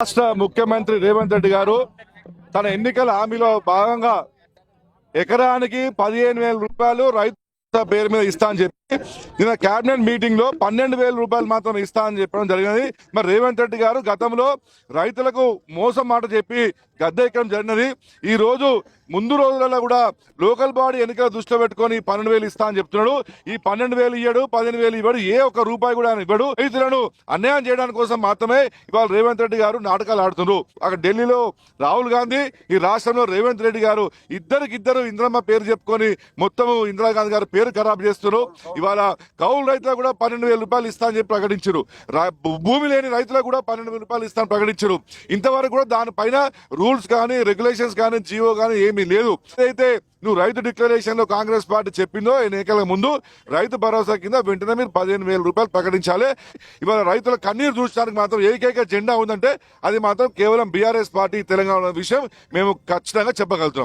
రాష్ట్ర ముఖ్యమంత్రి రేవంత్ రెడ్డి గారు తన ఎన్నికల హామీలో భాగంగా ఎకరానికి పదిహేను వేల రూపాయలు రైతు పేరు మీద ఇస్తా అని చెప్పి నిన్న కేబినెట్ మీటింగ్లో పన్నెండు వేల రూపాయలు మాత్రం ఇస్తా అని చెప్పడం జరిగినది. మరి రేవంత్ రెడ్డి గారు గతంలో రైతులకు మోసం మాట చెప్పి గద్దె ఎక్కడం జరిగినది. ఈ రోజు ముందు రోజులలో కూడా లోకల్ బాడీ ఎన్నికల దృష్టిలో పెట్టుకొని పన్నెండు వేలు ఇస్తా అని చెప్తున్నాడు. ఈ పన్నెండు వేలు ఇయ్యడు పదిహేను వేలు ఇవ్వడు ఏ ఒక్క రూపాయి కూడా ఆయన ఇవ్వడు. రైతులను అన్యాయం చేయడానికి కోసం మాత్రమే ఇవాళ రేవంత్ రెడ్డి గారు నాటకాలు ఆడుతున్నారు అక్కడ ఢిల్లీలో రాహుల్ గాంధీ ఈ రాష్ట్రంలో రేవంత్ రెడ్డి గారు ఇద్దరికిద్దరు ఇంద్రమ్మ పేరు చెప్పుకొని మొత్తం ఇందిరాగాంధీ గారు పేరు ఖరాబ్ చేస్తున్నారు. ఇవాళ కౌలు రైతులకు కూడా పన్నెండు వేల రూపాయలు ఇస్తా అని చెప్పి ప్రకటించారు. భూమి లేని రైతులకు కూడా పన్నెండు వేల రూపాయలు ఇస్తాను ప్రకటించారు. ఇంతవరకు కూడా దానిపైన రూల్స్ కానీ రెగ్యులేషన్స్ కానీ జియో కానీ ఏమీ లేదు. అయితే నువ్వు రైతు డిక్లరేషన్లో కాంగ్రెస్ పార్టీ చెప్పిందో ఎన్నికల ముందు రైతు భరోసా కింద వెంటనే మీరు పదిహేను వేల రూపాయలు ప్రకటించాలి. ఇవాళ రైతుల కన్నీరు చూడడానికి మాత్రం ఏకైక జెండా ఉందంటే అది మాత్రం కేవలం బీఆర్ఎస్ పార్టీ తెలంగాణ విషయం మేము ఖచ్చితంగా చెప్పగలుగుతాం.